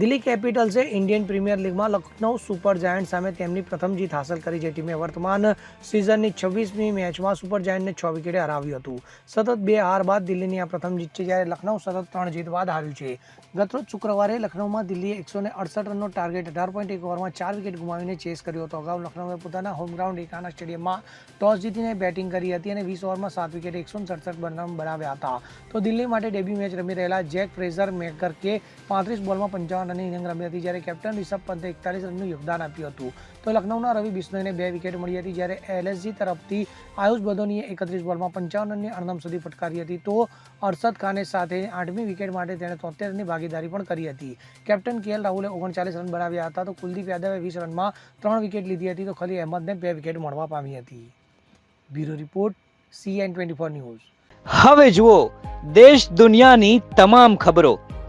દિલ્હી કેપિટલ્સે Indian premier લીગમાં Lucknow super giant સામે તેમની પ્રથમ જીત હાંસલ કરી, જે ટીમે વર્તમાન સિઝનની છવ્વીસમી મેચમાં સુપર જાયન્ટને છ વિકેટે હરાવ્યું હતું. સતત બે હાર બાદ દિલ્હીની આ પ્રથમ જીત છે, જ્યારે લખનૌ સતત ત્રણ જીત બાદ હાર્યું છે. ગતરોજ શુક્રવારે લખનૌમાં દિલ્હીએ એકસો ને અડસઠ રનનો ટાર્ગેટ અઢાર પોઈન્ટ એક ઓવરમાં ચાર વિકેટ ગુમાવીને ચેસ કર્યો હતો. અગાઉ લખનૌએ પોતાના હોમ ગ્રાઉન્ડ એકાના સ્ટેડિયમમાં ટોસ જીતીને બેટિંગ કરી હતી અને વીસ ઓવરમાં સાત વિકેટ એકસો સડસઠ બનાવ્યા હતા. તો દિલ્હી માટે ડેબ્યુ મેચ રમી રહેલા જેક ફ્રેઝર મેકર કે પાંત્રીસ બોલમાં પંચાવન રનની ઇનિંગ રમી હતી જ્યારે કેપ્ટન રિષભ પંતે એકતાલીસ રનનું યોગદાન આપ્યું હતું. તો લખનૌના રવિ બિશ્નોઈને બે વિકેટ મળી હતી જ્યારે એલએસજી તરફથી આયુષ બદોનીએ એકત્રીસ બોલમાં પંચાવન રનની અણનમ સુધી ફટકારી હતી. તો અરશદ ખાને સાથે આઠમી વિકેટ માટે તેણે તોતેર રનની ભાગીદારી પણ કરી હતી. કેપ્ટન કેએલ રાહુલે ઓગણચાલીસ રન બનાવ્યા હતા. તો કુલદીપ યાદવે વીસ રનમાં ત્રણ વિકેટ લીધી હતી. તો ખલી અહેમદને બે વિકેટ મળવા પામી હતી. Bureau report CN twenty four news. હવે જુઓ, દેશ દુનિયાની તમામ ખબરો.